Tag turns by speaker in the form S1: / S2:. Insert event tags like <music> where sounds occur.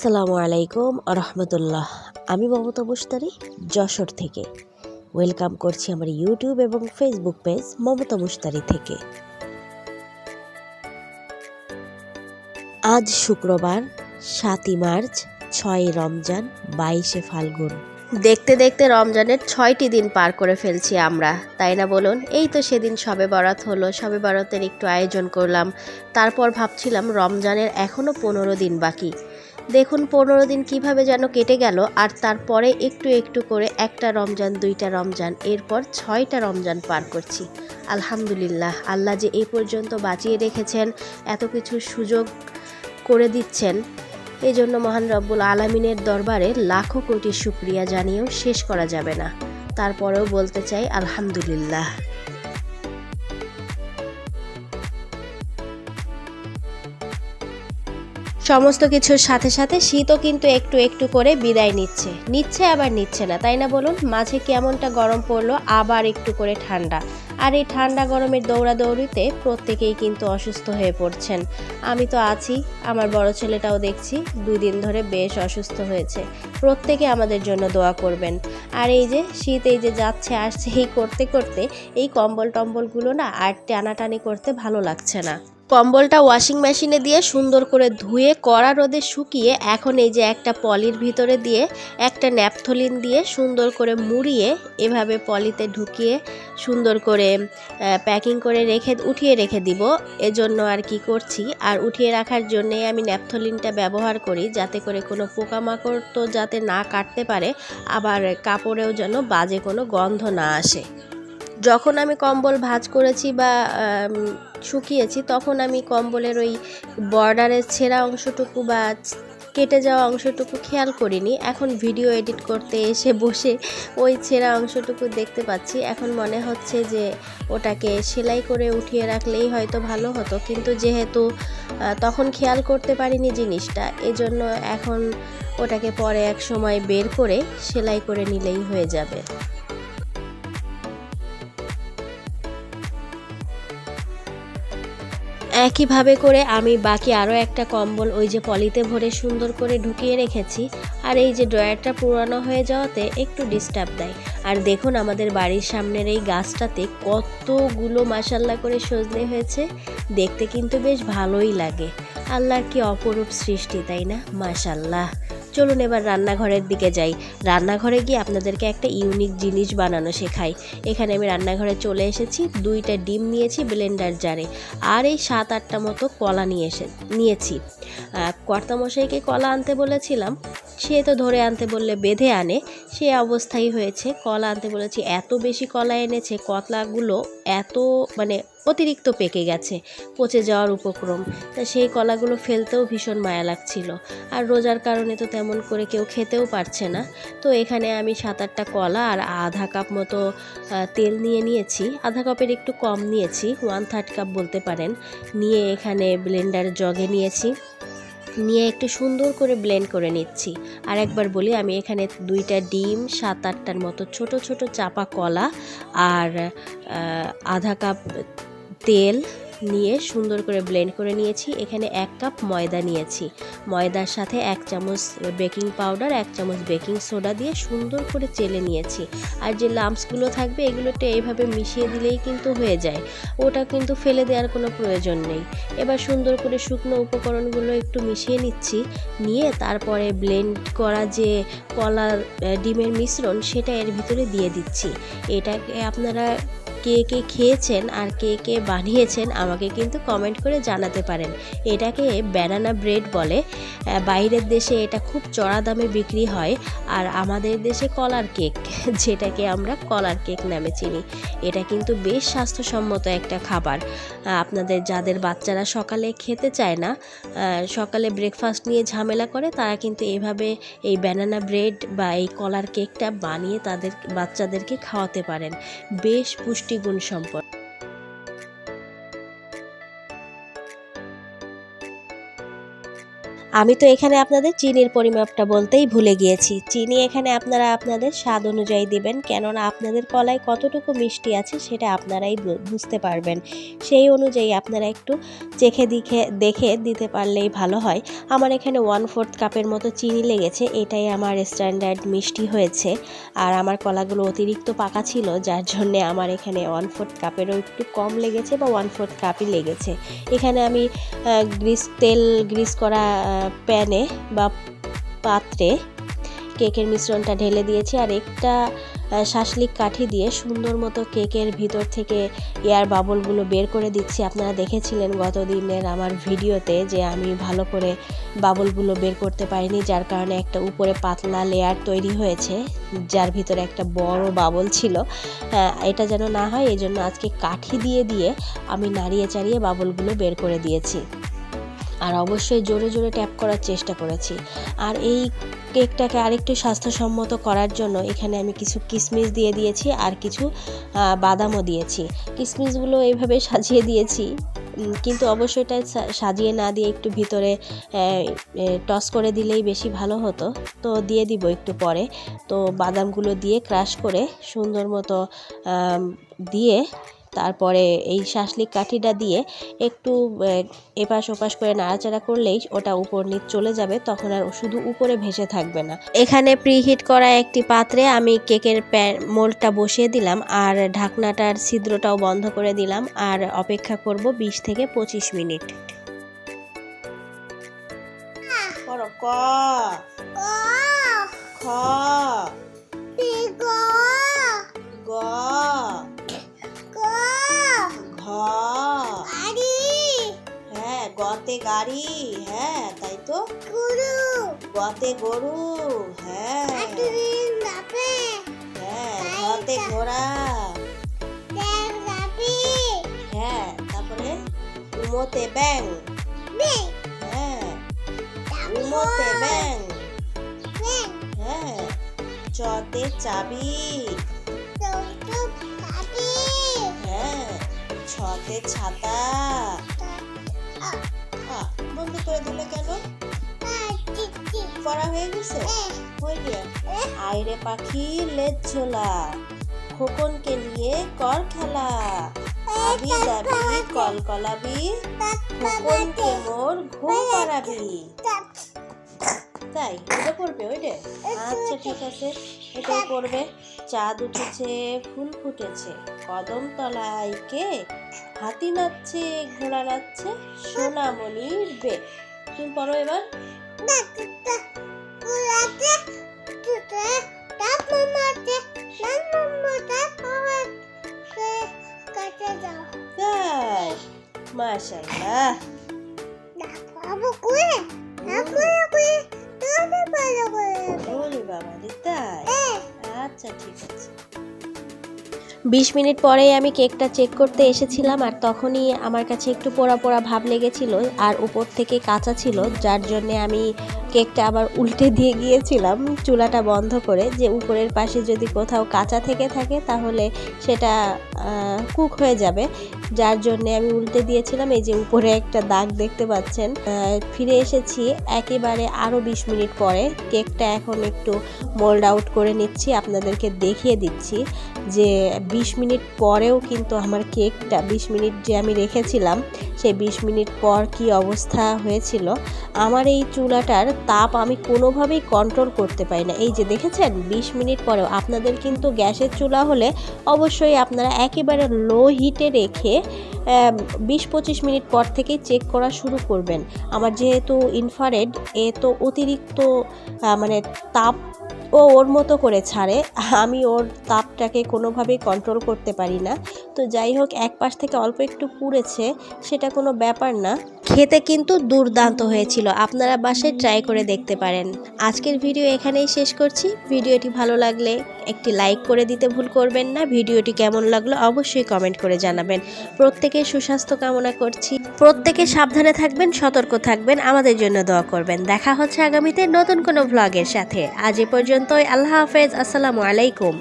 S1: আসসালামু আলাইকুম রহমতুল্লাহ। আমি মমতা মুস্তারি যশোর থেকে। ওয়েলকাম করছি আমার ইউটিউব এবং ফেসবুক পেজ মমতা মুস্তারি থেকে। আজ শুক্রবার, সাতই মার্চ ছয় রমজান, বাইশে ফাল্গুন। দেখতে দেখতে রমজানের ছয়টি দিন পার করে ফেলছি আমরা। তাই না বলুন? এই তো সেদিন সবে বরাত হলো। সবে বরাতের একটু আয়োজন করলাম। তারপর ভাবছিলাম রমজানের এখনও পনেরো দিন বাকি। দেখুন পনেরো দিন কীভাবে যেন কেটে গেল, আর তারপরে একটু একটু করে একটা রমজান, দুইটা রমজান, এরপর ছয়টা রমজান পার করছি। আলহামদুলিল্লাহ, আল্লাহ যে এই পর্যন্ত বাঁচিয়ে রেখেছেন, এত কিছু সুযোগ করে দিচ্ছেন। এই জন্য মহান রব্বুল আলমিনের দরবারে লাখো কোটি শুক্রিয়া জানিয়েও শেষ করা যাবে না। তারপরেও বলতে চাই, আলহামদুলিল্লাহ। সমস্ত কিছুর সাথে সাথে শীতও কিন্তু একটু একটু করে বিদায় নিচ্ছে। নিচ্ছে আবার নিচ্ছে না, তাই না বলুন? মাঝে কেমনটা গরম পড়ল, আবার একটু করে ঠান্ডা। আর এই ঠান্ডা গরমের দৌড়াদৌড়িতে প্রত্যেকেই কিন্তু অসুস্থ হয়ে পড়ছেন। আমি তো আছি, আমার বড় ছেলেটাও দেখছি দুই দিন ধরে বেশ অসুস্থ হয়েছে। প্রত্যেকে আমাদের জন্য দোয়া করবেন। আর এই যে শীত এই যে যাচ্ছে, আসছে এই করতে করতে এই কম্বল টম্বলগুলো না আর টানাটানি করতে ভালো লাগছে না। কম্বলটা ওয়াশিং মেশিনে দিয়ে সুন্দর করে ধুয়ে কড়া রোদে শুকিয়ে এখন এই যে একটা পলির ভিতরে দিয়ে একটা ন্যাপথলিন দিয়ে সুন্দর করে মুড়িয়ে এভাবে পলিতে ঢুকিয়ে সুন্দর করে প্যাকিং করে রেখে, উঠিয়ে রেখে দিব। এজন্য আর কি করছি, আর উঠিয়ে রাখার জন্যে আমি ন্যাপথলিনটা ব্যবহার করি যাতে করে কোনো পোকামাকড় তো যাতে না কাটতে পারে, আবার কাপড়েও যেন বাজে কোনো গন্ধ না আসে। যখন আমি কম্বল ভাঁজ করেছি বা শুকিয়েছি, তখন আমি কম্বলের ওই বর্ডারের ছেঁড়া অংশটুকু বা কেটে যাওয়া অংশটুকু খেয়াল করিনি। এখন ভিডিও এডিট করতে এসে বসে ওই ছেঁড়া অংশটুকু দেখতে পাচ্ছি। এখন মনে হচ্ছে যে ওটাকে সেলাই করে উঠিয়ে রাখলেই হয়তো ভালো হতো। কিন্তু যেহেতু তখন খেয়াল করতে পারিনি জিনিসটা, এজন্য এখন ওটাকে পরে এক সময় বের করে সেলাই করে নিলেই হয়ে যাবে। একইভাবে করে আমি বাকি আরও একটা কম্বল ওই যে পলিতে ভরে সুন্দর করে ঢুকিয়ে রেখেছি। আর এই যে ড্রয়ারটা পুরানো হয়ে যাওয়াতে একটু ডিস্টার্ব দেয়। আর দেখুন আমাদের বাড়ির সামনের এই গাছটাতে কতগুলো মাসাল্লা করে সজনে হয়েছে। দেখতে কিন্তু বেশ ভালোই লাগে। আল্লাহর কি অপরূপ সৃষ্টি, তাই না? মাশাল্লাহ। চলুন এবার রান্নাঘরের দিকে যাই। রান্নাঘরে গিয়ে আপনাদেরকে একটা ইউনিক জিনিস বানানো শেখাই। এখানে আমি রান্নাঘরে চলে এসেছি, দুইটা ডিম নিয়েছি ব্লেন্ডার জারে আর এই সাত আটটা মতো কলা নিয়ে এসে নিয়েছি। কর্তামশাইকে কলা আনতে বলেছিলাম সে তো ধরে আনতে বললে বেঁধে আনে, সে অবস্থাই হয়েছে। কলা আনতে বলেছি, এত বেশি কলা এনেছে কলাগুলো এত মানে অতিরিক্ত পেকে গেছে, পচে যাওয়ার উপক্রম। তা সেই কলাগুলো ফেলতেও ভীষণ মায়া লাগছিল। আর রোজার কারণে তো তেমন করে কেউ খেতেও পারছে না। তো এখানে আমি সাত আটটা কলা আর আধা কাপ মতো তেল নিয়ে নিয়েছি। আধা কাপের একটু কম নিয়েছি ওয়ান থার্ড কাপ বলতে পারেন। নিয়ে এখানে ব্লেন্ডার জগে নিয়েছি। নিয়ে একটু সুন্দর করে ব্লেন্ড করে নিচ্ছি। আর একবার বলি, আমি এখানে দুইটা ডিম, সাত আটটার মতো ছোট ছোট চাপা কলা আর আধা কাপ তেল নিয়ে সুন্দর করে ব্লেন্ড করে নিয়েছি। এখানে এক কাপ ময়দা নিয়েছি। ময়দার সাথে এক চামচ বেকিং পাউডার এক চামচ বেকিং সোডা দিয়ে সুন্দর করে চেলে নিয়েছি। আর যে লাম্পসগুলো থাকবে এগুলোতে এইভাবে মিশিয়ে দিলেই কিন্তু হয়ে যায়। ওটা কিন্তু ফেলে দেওয়ার কোনো প্রয়োজন নেই। এবার সুন্দর করে শুকনো উপকরণগুলো একটু মিশিয়ে নিচ্ছি। নিয়ে তারপরে ব্লেন্ড করা যে কলা ডিমের মিশ্রণ, সেটা এর ভিতরে দিয়ে দিচ্ছি। এটাকে আপনারা কে কে খেয়েছেন আর কে কে বানিয়েছেন আমাকে কিন্তু কমেন্ট করে জানাতে পারেন। এটাকে ব্যানানা ব্রেড বলে। বাইরের দেশে এটা খুব চড়া দামে বিক্রি হয় আর আমাদের দেশে কলার কেক, <laughs> যেটাকে আমরা কলার কেক নামে চিনি। এটা কিন্তু বেশ স্বাস্থ্যসম্মত একটা খাবার। আপনাদের যাদের বাচ্চারা সকালে খেতে চায় না সকালে ব্রেকফাস্ট নিয়ে ঝামেলা করে, তারা কিন্তু এভাবে এই ব্যানানা ব্রেড বা এই কলার কেকটা বানিয়ে তাদের বাচ্চাদেরকে খাওয়াতে পারেন। বেশ পুষ্টিগুণ সম্পন্ন। আমি তো এখানে আপনাদের চিনির পরিমাপটা বলতেই ভুলে গিয়েছি। চিনি এখানে আপনারা আপনাদের স্বাদ অনুযায়ী দিবেন, কেননা আপনাদের কলায় কতটুকু মিষ্টি আছে সেটা আপনারাই বুঝতে পারবেন। সেই অনুযায়ী আপনারা একটু চেখে দেখে দেখে দিতে পারলেই ভালো হয়। আমার এখানে ওয়ান ফোর্থ কাপের মতো চিনি লেগেছে, এটাই আমার স্ট্যান্ডার্ড মিষ্টি হয়েছে। আর আমার কলাগুলো অতিরিক্ত পাকা ছিল, যার জন্য আমার এখানে ওয়ান ফোর্থ কাপেরও একটু কম লেগেছে বা ওয়ান ফোর্থ কাপই লেগেছে। এখানে আমি গ্রিস তেল গ্রিস করা প্যানে বা পাত্রে কেকের মিশ্রণটা ঢেলে দিয়েছি আর একটা শাসলিক কাঠি দিয়ে সুন্দর মতো কেকের ভিতর থেকে এয়ার বাবলগুলো বের করে দিচ্ছি। আপনারা দেখেছিলেন গত দিনের আমার ভিডিওতে যে আমি ভালো করে বাবলগুলো বের করতে পারিনি, যার কারণে একটা উপরে পাতলা লেয়ার তৈরি হয়েছে, যার ভিতরে একটা বড় বাবল ছিল। এটা যেন না হয় এই জন্য আজকে কাঠি দিয়ে দিয়ে আমি নাড়িয়ে চাড়িয়ে বাবলগুলো বের করে দিয়েছি। আর অবশ্যই জোরে জোরে ট্যাপ করার চেষ্টা করেছি। আর এই কেকটাকে আরেকটু স্বাস্থ্যসম্মত করার জন্য এখানে আমি কিছু কিশমিশ দিয়ে দিয়েছি আর কিছু বাদামও দিয়েছি। কিশমিশগুলো এইভাবে <laughs> সাজিয়ে দিয়েছি। কিন্তু অবশ্যই এটা সাজিয়ে না দিয়ে একটু ভিতরে টস করে দিলেই বেশি ভালো হতো। তো দিয়ে দিব একটু পরে। তো বাদামগুলো দিয়ে ক্রাশ করে সুন্দর মতো দিয়ে তারপরে এই শাসলিক কাঠিটা দিয়ে একটু এপাশ ওপাশ করে নাড়াচাড়া করলেই ওটা উপর নিচ চলে যাবে তখন আর শুধু উপরে ভেসে থাকবে না। এখানে প্রিহিট করা একটি পাত্রে আমি কেকের প্যান মোলটা বসিয়ে দিলাম আর ঢাকনাটার ছিদ্রটাও বন্ধ করে দিলাম আর অপেক্ষা করব বিশ থেকে পঁচিশ মিনিট। করো ক খ গতে গাড়ি হ্যাঁ তাই তো? গতে গরু হ্যাঁ। হ্যাঁ ঘতে ঘোড়া। হ্যাঁ তারপরে উমোতে ব্যাং হ্যাঁ উমোতে ব্যাং হ্যাঁ চতে চাবি। হ্যাঁ ছতে ছাতা। বন্ধ করে দিলে কেন? পড়া হয়ে গেছে? হয়ে আইরে পাখি, লেজ ঝোলা। খোকনকে নিয়ে কর খেলা। আবি দাবি কলকলাবি খোকনকে মোর ঘুম পাড়াবি। তাই, এটা পড়বে ওইটা আচ্ছা ঠিক আছে, এটাও পড়বে চাঁদ উঠেছে ফুল ফুটেছে। কদম তলায় কে হাতি নাচছে ঘোড়া নাচছে সোনামণির বে তুমি পড়ো এবার। তাই? মাশাল্লাহ ওরে বাবা রে তাই আচ্ছা ঠিক আছে। বিশ মিনিট পরেই আমি কেকটা চেক করতে এসেছিলাম আর তখনই আমার কাছে একটু পোড়া পোড়া ভাব লেগেছিল আর উপর থেকে কাঁচা ছিল, যার জন্যে আমি কেকটা আবার উল্টে দিয়ে গিয়েছিলাম চুলাটা বন্ধ করে যে উপরের পাশে যদি কোথাও কাঁচা থেকে থাকে তাহলে সেটা কুক হয়ে যাবে। যার জন্যে আমি উল্টে দিয়েছিলাম, এই যে উপরে একটা দাগ দেখতে পাচ্ছেন। ফিরে এসেছি একেবারে আরও বিশ মিনিট পরে। কেকটা এখন একটু মোল্ড আউট করে নিচ্ছি, আপনাদেরকে দেখিয়ে দিচ্ছি যে বিশ মিনিট পরেও কিন্তু আমার কেকটা, বিশ মিনিট যে আমি রেখেছিলাম, সেই বিশ মিনিট পর কি অবস্থা হয়েছিল, আমার এই চুলাটার তাপ আমি কোনোভাবেই কন্ট্রোল করতে পারি না। এই যে দেখেছেন, বিশ মিনিট পরেও আপনাদের কিন্তু গ্যাসের চুলা হলে অবশ্যই আপনারা একেবারে লো হিটে রেখে বিশ পঁচিশ মিনিট পর থেকেই চেক করা শুরু করবেন। আমার যেহেতু ইনফারেড এ তো অতিরিক্ত মানে তাপ ও ওর মতো করে ছাড়ে আমি ওর তাপটাকে কোনোভাবেই কন্ট্রোল করতে পারি না। তো যাই হোক, এক পাশ থেকে অল্প একটু পুড়েছে, সেটা কোনো ব্যাপার না। খেতে কিন্তু দুর্দান্ত হয়েছিল, আপনারা বাসায় ট্রাই করে দেখতে পারেন। আজকের ভিডিও এখানেই শেষ করছি। ভিডিওটি ভালো লাগলে একটি লাইক করে দিতে ভুল করবেন না। ভিডিওটি কেমন লাগল অবশ্যই কমেন্ট করে জানাবেন। প্রত্যেকের সুস্বাস্থ্য কামনা করছি। প্রত্যেকে সাবধানে থাকবেন, সতর্ক থাকবেন, আমাদের জন্য দোয়া করবেন। দেখা হচ্ছে আগামীতে নতুন কোনো ভ্লগের সাথে। আজ এ পর্যন্তই, আল্লাহ হাফেজ, আসসালামু আলাইকুম।